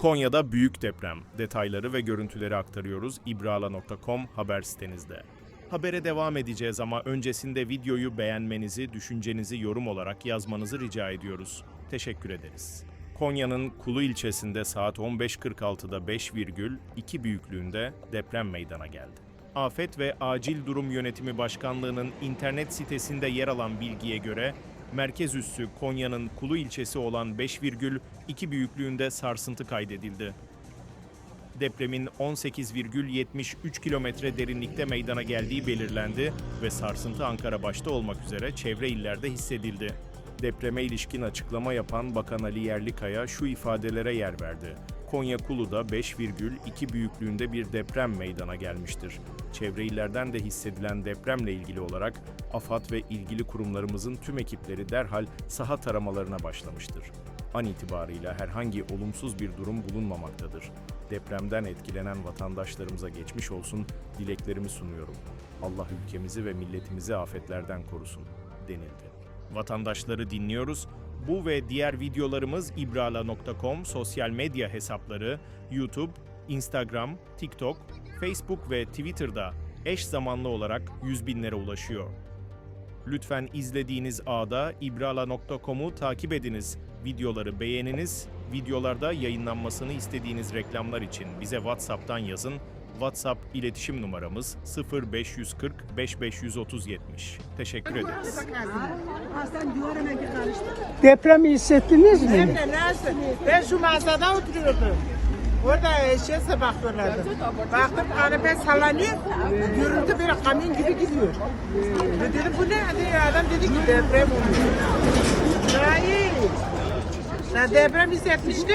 Konya'da büyük deprem. Detayları ve görüntüleri aktarıyoruz ibrala.com haber sitenizde. Habere devam edeceğiz ama öncesinde videoyu beğenmenizi, düşüncenizi yorum olarak yazmanızı rica ediyoruz. Teşekkür ederiz. Konya'nın Kulu ilçesinde saat 15.46'da 5,2 büyüklüğünde deprem meydana geldi. Afet ve Acil Durum Yönetimi Başkanlığı'nın internet sitesinde yer alan bilgiye göre merkez üssü Konya'nın Kulu ilçesi olan 5,2 büyüklüğünde sarsıntı kaydedildi. Depremin 18,73 kilometre derinlikte meydana geldiği belirlendi ve sarsıntı Ankara başta olmak üzere çevre illerde hissedildi. Depreme ilişkin açıklama yapan Bakan Ali Yerlikaya şu ifadelere yer verdi. Konya Kulu'da 5,2 büyüklüğünde bir deprem meydana gelmiştir. Çevre illerden de hissedilen depremle ilgili olarak AFAD ve ilgili kurumlarımızın tüm ekipleri derhal saha taramalarına başlamıştır. An itibarıyla herhangi olumsuz bir durum bulunmamaktadır. Depremden etkilenen vatandaşlarımıza geçmiş olsun dileklerimi sunuyorum. Allah ülkemizi ve milletimizi afetlerden korusun denildi. Vatandaşları dinliyoruz. Bu ve diğer videolarımız ibrala.com sosyal medya hesapları, YouTube, Instagram, TikTok, Facebook ve Twitter'da eş zamanlı olarak yüz binlere ulaşıyor. Lütfen izlediğiniz ağda ibrala.com'u takip ediniz. Videoları beğeniniz. Videolarda yayınlanmasını istediğiniz reklamlar için bize WhatsApp'tan yazın. WhatsApp iletişim numaramız 0540 5530 70. Teşekkür ederiz. Depremi hissettiniz mi? de nasıl? Ben şu mağazada oturuyordum. Orada şeyse bakıyorlardı. Baktım araba sallanıyor. Görüntü böyle kamyon gibi gidiyor. Ve dedim bu ne? Dedi, adam dedi ki deprem oluyor. Hayır. Ya deprem hissetmişti.